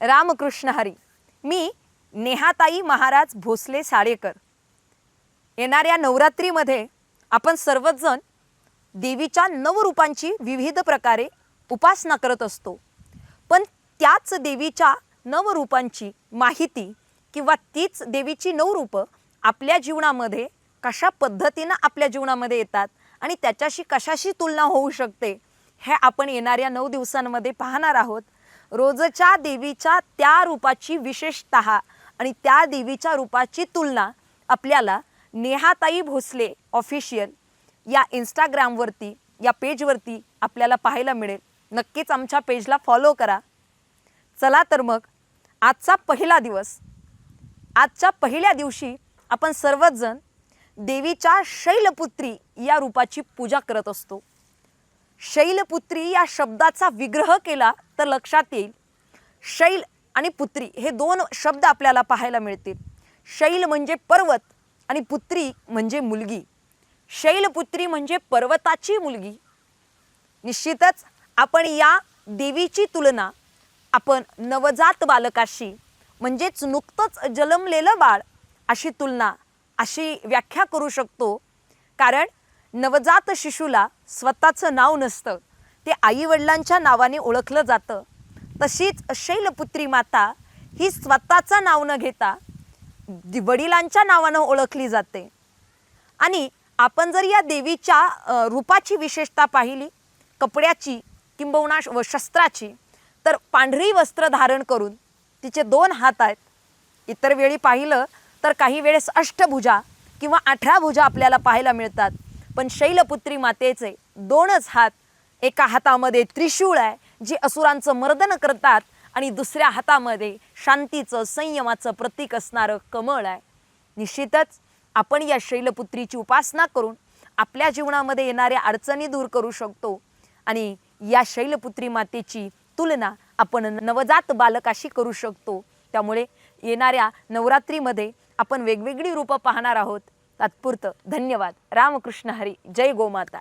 रामकृष्ण हरी. मी नेहाताई महाराज भोसले साडेकर येणाऱ्या नवरात्रीमध्ये आपण सर्वजण देवीच्या देवीच्या नवरूपांची विविध प्रकारे उपासना करत असतो. पण त्याच देवीच्या नवरूपांची माहिती किंवा तीच देवीची नवरूपं आपल्या जीवनामध्ये कशा पद्धतीनं आपल्या जीवनामध्ये येतात आणि त्याच्याशी कशाशी तुलना होऊ शकते हे आपण येणाऱ्या नऊ दिवसांमध्ये पाहणार आहोत. रोजच्या देवीच्या त्या रूपाची विशेषत आणि त्या देवीच्या रूपाची तुलना आपल्याला नेहाताई भोसले ऑफिशियल या इंस्टाग्रामवरती या पेजवरती आपल्याला पाहायला मिळेल. नक्कीच आमच्या पेजला फॉलो करा. चला तर मग आजचा पहिला दिवस. आजच्या पहिल्या दिवशी आपण सर्वच जण देवीच्या शैलपुत्री या रूपाची पूजा करत असतो. शैलपुत्री या शब्दाचा विग्रह केला तर लक्षात येईल. शैल आणि पुत्री हे दोन शब्द आपल्याला पाहायला मिळतील. शैल म्हणजे पर्वत आणि पुत्री म्हणजे मुलगी. शैलपुत्री म्हणजे पर्वताची मुलगी. निश्चितच आपण या देवीची तुलना आपण नवजात बालकाशी म्हणजेच नुकतंच जन्मलेलं बाळ अशी तुलना अशी व्याख्या करू शकतो. कारण नवजात शिशूला स्वतःचं नाव नसतं. ते आईवडिलांच्या नावाने ओळखलं जातं. तशीच शैलपुत्री माता ही स्वतःचं नाव न घेता दि- वडिलांच्या नावानं ओळखली जाते. आणि आपण जर या देवीच्या रूपाची विशेषता पाहिली कपड्याची किंबहुना व शस्त्राची तर पांढरी वस्त्र धारण करून तिचे दोन हात आहेत. इतर वेळी पाहिलं तर काही वेळेस अष्टभुजा किंवा अठरा भुजा आपल्याला पाहायला मिळतात. पण शैलपुत्री मातेचे दोनच हात एका हातामध्ये त्रिशूळ आहे जे असुरांचं मर्दन करतात आणि दुसऱ्या हातामध्ये शांतीचं संयमाचं प्रतीक असणारं कमळ आहे. निश्चितच आपण या शैलपुत्रीची उपासना करून आपल्या जीवनामध्ये येणाऱ्या अडचणी दूर करू शकतो आणि या शैलपुत्री मातेची तुलना आपण नवजात बालकाशी करू शकतो. त्यामुळे येणाऱ्या नवरात्रीमध्ये आपण वेगवेगळी रूपं पाहणार आहोत. तात्पुरतं धन्यवाद. रामकृष्ण हरी. जय गोमाता.